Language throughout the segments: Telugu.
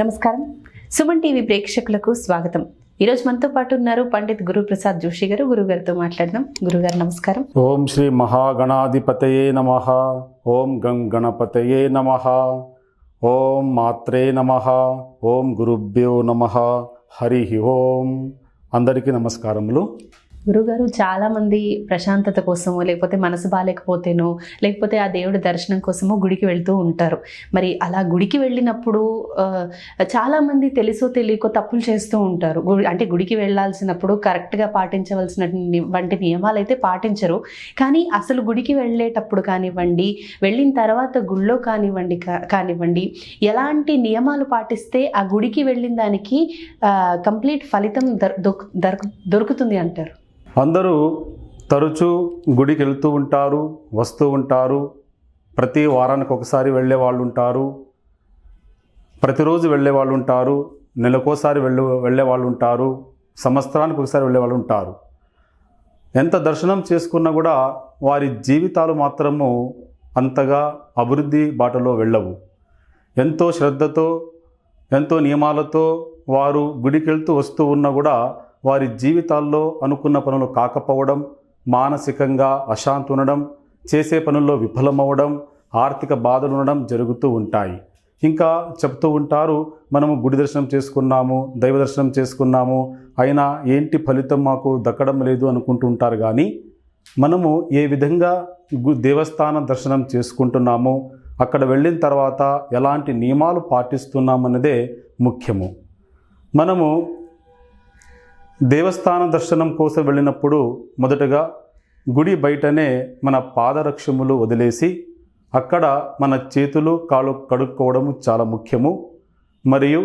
నమస్కారం. సుమన్ టీవీ ప్రేక్షకులకు స్వాగతం. ఈరోజు మనతో పాటు ఉన్నారు పండిత్ గురుప్రసాద్ జోషి గారు. గురుగారితో మాట్లాడదాం. గురుగారు నమస్కారం. ఓం శ్రీ మహాగణాధిపతయే నమ. ఓం గం గణపతయే నమ. ఓం మాత్రే నమ. ఓం గురుభ్యో నమ. హరి ఓం. అందరికీ నమస్కారములు. గురుగారు చాలా మంది ప్రశాంతత కోసమో లేకపోతే మనసు బాగాలేకపోతేనో లేకపోతే ఆ దేవుడి దర్శనం కోసమో గుడికి వెళ్తూ ఉంటారు. మరి అలా గుడికి వెళ్ళినప్పుడు చాలామంది చాలా మంది తెలుసో తెలియకో తప్పులు చేస్తూ ఉంటారు. అంటే గుడికి వెళ్ళాల్సినప్పుడు కరెక్ట్గా పాటించవలసిన వంటి నియమాలు అయితే పాటించరు. కానీ అసలు గుడికి వెళ్ళేటప్పుడు కానివ్వండి వెళ్ళిన తర్వాత గుళ్ళో కానివ్వండి కా- కానివ్వండి ఎలాంటి నియమాలు పాటిస్తే ఆ గుడికి వెళ్ళిన దానికి కంప్లీట్ ఫలితం దొక్- దొరుకుతుంది అంటారు? అందరూ తరచూ గుడికి వెళ్తూ ఉంటారు వస్తూ ఉంటారు. ప్రతి వారానికి ఒకసారి వెళ్ళే వాళ్ళు ఉంటారు. ప్రతిరోజు వెళ్ళే వాళ్ళు ఉంటారు. నెలకోసారి వెళ్ళే వెళ్ళే వాళ్ళు ఉంటారు. సంవత్సరానికి ఒకసారి వెళ్ళే వాళ్ళు ఉంటారు. ఎంత దర్శనం చేసుకున్నా కూడా వారి జీవితాలు మాత్రము అంతగా అభివృద్ధి బాటలో వెళ్ళవు. ఎంతో శ్రద్ధతో ఎంతో నియమాలతో వారు గుడికి వెళ్తూ వస్తూ ఉన్నా కూడా వారి జీవితాల్లో అనుకున్న పనులు కాకపోవడం మానసికంగా అశాంతి ఉండడం చేసే పనుల్లో విఫలమవ్వడం ఆర్థిక బాధలు ఉండడం జరుగుతూ ఉంటాయి. ఇంకా చెప్తూ ఉంటారు మనము గుడి దర్శనం చేసుకున్నాము దైవ దర్శనం చేసుకున్నాము అయినా ఏంటి ఫలితం మాకు దక్కడం లేదు అనుకుంటూ ఉంటారు కానీ మనము ఏ విధంగా గు దేవస్థాన దర్శనం చేసుకుంటున్నాము అక్కడ వెళ్ళిన తర్వాత ఎలాంటి నియమాలు పాటిస్తున్నామన్నదే ముఖ్యము. మనము దేవస్థాన దర్శనం కోసం వెళ్ళినప్పుడు మొదటగా గుడి బయటనే మన పాదరక్షములు వదిలేసి అక్కడ మన చేతులు కాళ్ళు కడుక్కోవడము చాలా ముఖ్యము. మరియు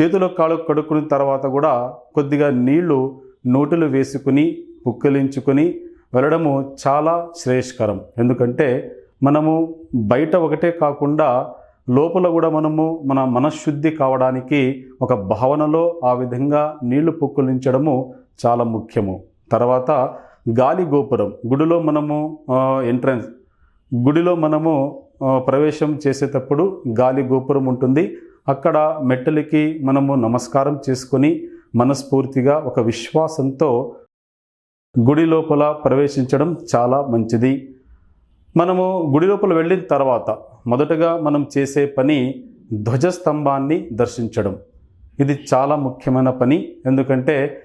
చేతులు కాళ్ళు కడుక్కున్న తర్వాత కూడా కొద్దిగా నీళ్ళు నోటులు వేసుకుని పుక్కిలించుకుని వెళ్ళడము చాలా శ్రేయస్కరం. ఎందుకంటే మనము బయట ఒకటే కాకుండా లోపల కూడా మనము మన మనశ్శుద్ధి కావడానికి ఒక భావనలో ఆ విధంగా నీళ్ళు పుక్కులించడము చాలా ముఖ్యము. తర్వాత గాలి గోపురం గుడిలో మనము ఎంట్రన్స్ గుడిలో మనము ప్రవేశం చేసేటప్పుడు గాలి గోపురం ఉంటుంది. అక్కడ మెట్టలకి మనము నమస్కారం చేసుకొని మనస్ఫూర్తిగా ఒక విశ్వాసంతో గుడి లోపల ప్రవేశించడం చాలా మంచిది. మనము గుడి లోపల వెళ్ళిన తర్వాత మొదటగా మనం చేసే పని ధ్వజస్తంభాన్ని దర్శించడం. ఇది చాలా ముఖ్యమైన పని. ఎందుకంటే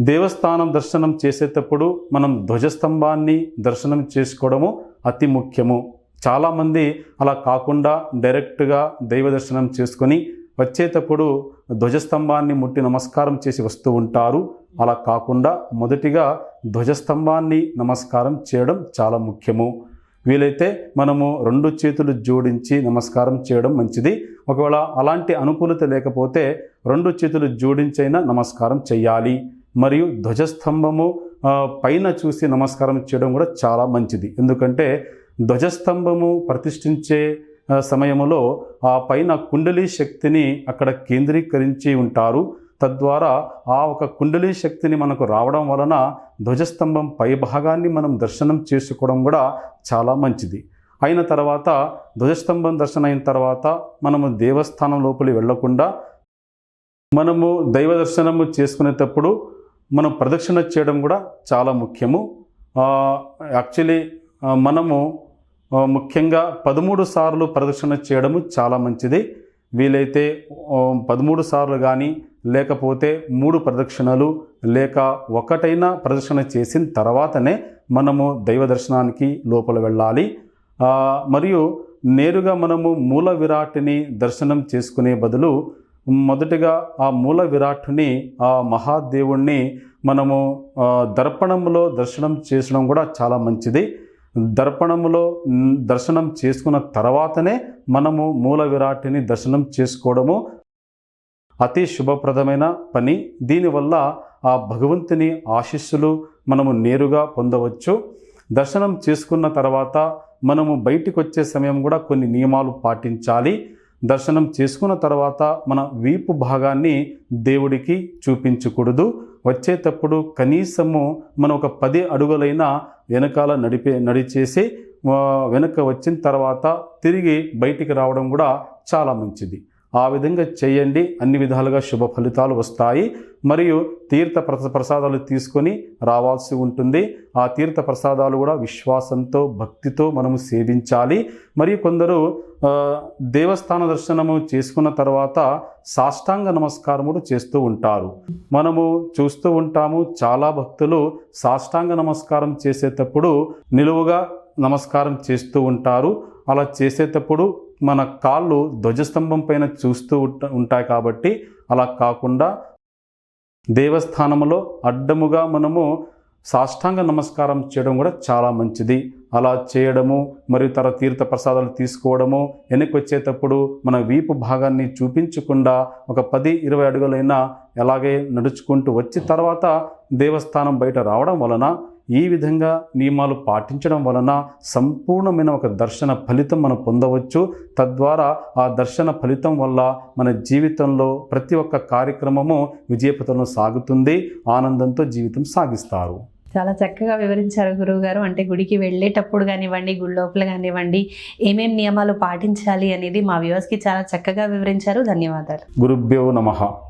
దేవస్థానం దర్శనం చేసేటప్పుడు మనం ధ్వజస్తంభాన్ని దర్శనం చేసుకోవడము అతి ముఖ్యము. చాలామంది అలా కాకుండా డైరెక్ట్గా దైవ దర్శనం చేసుకొని వచ్చేటప్పుడు ధ్వజస్తంభాన్ని ముట్టి నమస్కారం చేసి వస్తూ ఉంటారు. అలా కాకుండా మొదటిగా ధ్వజస్తంభాన్ని నమస్కారం చేయడం చాలా ముఖ్యము. వీలైతే మనము రెండు చేతులు జోడించి నమస్కారం చేయడం మంచిది. ఒకవేళ అలాంటి అనుకూలత లేకపోతే రెండు చేతులు జోడించైనా నమస్కారం చేయాలి మరియు ధ్వజస్తంభము పైన చూసి నమస్కారం చేయడం కూడా చాలా మంచిది. ఎందుకంటే ధ్వజస్తంభము ప్రతిష్ఠించే సమయంలో ఆ పైన కుండలి శక్తిని అక్కడ కేంద్రీకరించి ఉంటారు. తద్వారా ఆ ఒక కుండలి శక్తిని మనకు రావడం వలన ధ్వజస్తంభం పై భాగాన్ని మనం దర్శనం చేసుకోవడం కూడా చాలా మంచిది. అయిన తర్వాత ధ్వజస్తంభం దర్శనం అయిన తర్వాత మనము దేవస్థానం లోపలి వెళ్ళకుండా మనము దైవ దర్శనము చేసుకునేటప్పుడు మనం ప్రదక్షిణ చేయడం కూడా చాలా ముఖ్యము. యాక్చువల్లీ మనము ముఖ్యంగా పదమూడు సార్లు ప్రదక్షిణ చేయడము చాలా మంచిది. వీలైతే పదమూడు సార్లు కానీ లేకపోతే మూడు ప్రదక్షిణలు లేక ఒకటైనా ప్రదక్షిణ చేసిన తర్వాతనే మనము దైవ దర్శనానికి లోపల వెళ్ళాలి. మరియు నేరుగా మనము మూల విరాట్ని దర్శనం చేసుకునే బదులు మొదటిగా ఆ మూల విరాట్ని ఆ మహాదేవుణ్ణి మనము దర్పణంలో దర్శనం చేసడం కూడా చాలా మంచిది. దర్పణంలో దర్శనం చేసుకున్న తర్వాతనే మనము మూల విరాట్ని దర్శనం చేసుకోవడము అతి శుభప్రదమైన పని. దీనివల్ల ఆ భగవంతుని ఆశీస్సులు మనము నేరుగా పొందవచ్చు. దర్శనం చేసుకున్న తర్వాత మనము బయటికి వచ్చే సమయం కూడా కొన్ని నియమాలు పాటించాలి. దర్శనం చేసుకున్న తర్వాత మన వీపు భాగాన్ని దేవుడికి చూపించకూడదు. వచ్చేటప్పుడు కనీసము మనం ఒక పది అడుగులైన వెనకాల నడిపే నడిచేసి వెనక వచ్చిన తర్వాత తిరిగి బయటికి రావడం కూడా చాలా మంచిది. ఆ విధంగా చేయండి. అన్ని విధాలుగా శుభ ఫలితాలు వస్తాయి. మరియు తీర్థ ప్రస ప్రసాదాలు తీసుకొని రావాల్సి ఉంటుంది. ఆ తీర్థ ప్రసాదాలు కూడా విశ్వాసంతో భక్తితో మనము సేవించాలి. మరియు కొందరు దేవస్థాన దర్శనము చేసుకున్న తర్వాత సాష్టాంగ నమస్కారముడు చేస్తూ ఉంటారు. మనము చూస్తూ ఉంటాము చాలా భక్తులు సాష్టాంగ నమస్కారం చేసేటప్పుడు నిలువుగా నమస్కారం చేస్తూ ఉంటారు. అలా చేసేటప్పుడు మన కాళ్ళు ధ్వజస్తంభం పైన చూస్తూ ఉంట- ఉంటాయి కాబట్టి అలా కాకుండా దేవస్థానంలో అడ్డముగా మనము సాష్టాంగ నమస్కారం చేయడం కూడా చాలా మంచిది. అలా చేయడము మరియు తర తీర్థ ప్రసాదాలు తీసుకోవడము వెనక్కి వచ్చేటప్పుడు మన వీపు భాగాన్ని చూపించకుండా ఒక పది ఇరవై అడుగులైనా ఎలాగే నడుచుకుంటూ వచ్చి తర్వాత దేవస్థానం బయట రావడం వలన ఈ విధంగా నియమాలు పాటించడం వలన సంపూర్ణమైన ఒక దర్శన ఫలితం మనం పొందవచ్చు. తద్వారా ఆ దర్శన ఫలితం వల్ల మన జీవితంలో ప్రతి ఒక్క కార్యక్రమము విజయపథంలో సాగుతుంది. ఆనందంతో జీవితం సాగిస్తారు. చాలా చక్కగా వివరించారు గురువు గారు అంటే గుడికి వెళ్ళేటప్పుడు కానివ్వండి గుడి లోపల కానివ్వండి ఏమేం నియమాలు పాటించాలి అనేది మా వ్యూవర్స్కి చాలా చక్కగా వివరించారు. ధన్యవాదాలు. గురుభ్యో నమః.